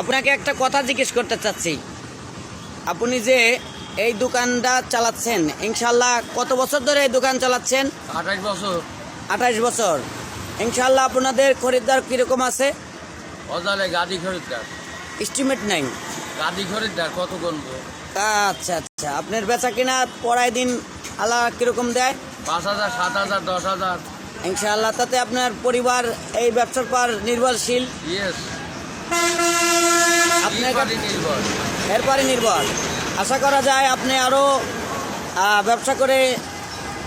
আপনাকে একটা কথা জিজ্ঞেস করতে চাচ্ছি। আপনি যে এই দোকানটা চালাচ্ছেন ইনশাল্লাহ কত বছর ধরে এই দোকান চালাচ্ছেন? আঠাশ বছর। আঠাশ বছর। ইনশাল্লাহ আপনাদের খরিদ্দার কীরকম আছে? অজালে গাড়ি খরিদ্দার। এস্টিমেট নাই। গাড়ি খরিদ্দার কত গুনবো? আচ্ছা আচ্ছা। আপনার বেচা কিনা পড়ায় দিন আল্লাহ কীরকম দেয়? পাঁচ হাজার সাত হাজার দশ হাজার। ইনশাআল্লাহ তাতে আপনার পরিবার এই ব্যবসার পর নির্ভরশীল। ইয়েস আপনার নির্ভর। এরপরে নির্ভর। আশা করা যায় আপনি আরও ব্যবসা করে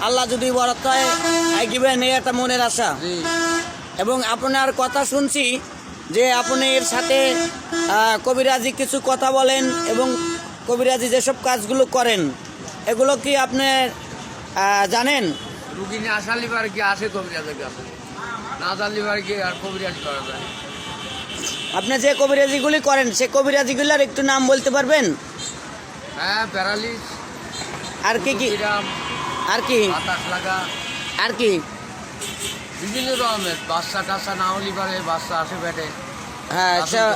আল্লাহ যদি বরাদ্দ হয় এই একটা মনের আশা। এবং আপনার কথা শুনছি যে আপনি এর সাথে কবিরাজি কিছু কথা বলেন এবং কবিরাজি যেসব কাজগুলো করেন এগুলো কি আপনি জানেন? রুগী নিয়ে কি আসে কবিরাজের কাছে? না কি আর কবিরাজ করা যায়? আপনি যে কবিরাজিগুলি করেন সে কবিরাজিগুলোর একটু নাম বলতে পারবেন? হ্যাঁ প্যারালিস আর কি কি? আর কি? আর কি? বিভিন্ন রকমের বাচ্চা টাচ্চা না হলি পারে বাচ্চা আসে হ্যাঁ আসল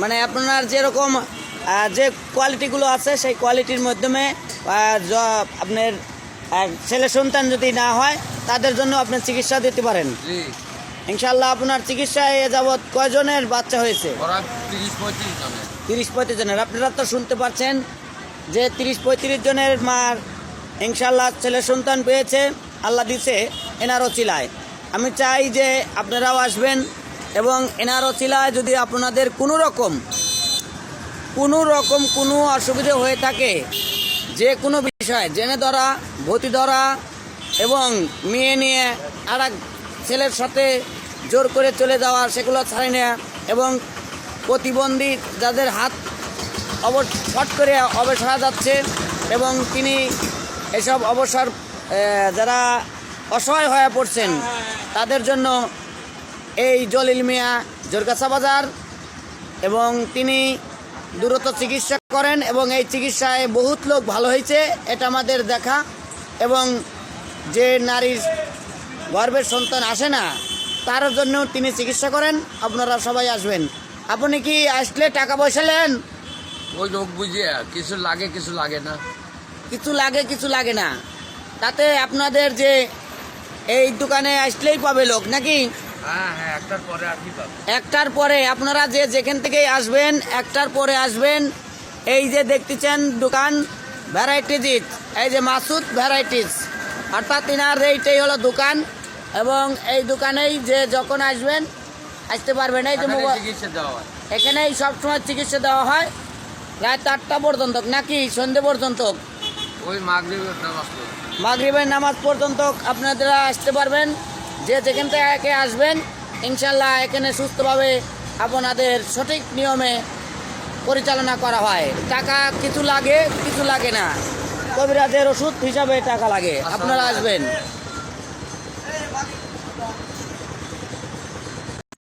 মানে আপনার যেরকম যে কোয়ালিটিগুলো আছে সেই কোয়ালিটির মাধ্যমে আপনার ছেলে সন্তান যদি না হয় তাদের জন্য আপনি চিকিৎসা দিতে পারেন। জি। ইনশাল্লাহ আপনার চিকিৎসায় এ যাবৎ কয়জনের বাচ্চা হয়েছে? তিরিশ পঁয়ত্রিশ জনের। আপনারা তো শুনতে পাচ্ছেন যে তিরিশ পঁয়ত্রিশ জনের মার ইনশাল্লাহ ছেলে সন্তান পেয়েছে আল্লাহ দিছে এনারও চিলায়। আমি চাই যে আপনারাও আসবেন এবং এনারও চিলায় যদি আপনাদের কোনো রকম কোনো রকম কোনো অসুবিধা হয়ে থাকে যে কোনো বিষয় জেনে ধরা ভর্তি ধরা এবং মেয়ে নিয়ে আর ছেলের সাথে জোর করে চলে যাওয়া সেগুলো ছাড়ে নেওয়া এবং প্রতিবন্ধী যাদের হাত অবশ ফট করে অবসর যাচ্ছে এবং তিনি এসব অবসর যারা অসহায় হয়ে পড়ছেন, তাদের জন্য এই জলিল মিয়া জোরগাছা বাজার এবং তিনি দূরত্ব চিকিৎসা করেন এবং এই চিকিৎসায় বহুত লোক ভালো হয়েছে, এটা আমাদের দেখা এবং যে নারীর গর্ভের সন্তান আসে না তার জন্য তিনি চিকিৎসা করেন আপনারা সবাই আসবেন। আপনি কি আসলে টাকা পয়সা নেন? ওই লোক বুঝিয়ে কিছু লাগে কিছু লাগে না। কিছু লাগে কিছু লাগে না। তাতে আপনাদের যে এই দোকানে আসলেই পাবে লোক নাকি? হ্যাঁ হ্যাঁ একটার পরে আপনারা যে যেখান থেকে আসবেন একটার পরে আসবেন। এই যে দেখতেছেন দোকান ভ্যারাইটিজ এই যে মাসুদ ভ্যারাইটিস অর্থাৎ তিনার এইটাই হলো দোকান এবং এই দোকানেই যে যখন আসবেন আসতে পারবেন। এই যে চিকিৎসা দেওয়া এখানেই সবসময় চিকিৎসা দেওয়া হয়। রাত আটটা পর্যন্ত নাকি সন্ধে পর্যন্ত? ওই মাগরিবের নামাজ পড়ে। নামাজ পর্যন্ত আপনারা আসতে পারবেন। যে যেখান থেকে আসবেন ইনশাল্লাহ এখানে সুস্থভাবে আপনাদের সঠিক নিয়মে পরিচালনা করা হয়। টাকা কিছু লাগে কিছু লাগে না। কবিরাজের ওষুধ হিসাবে টাকা লাগে। আপনারা আসবেন।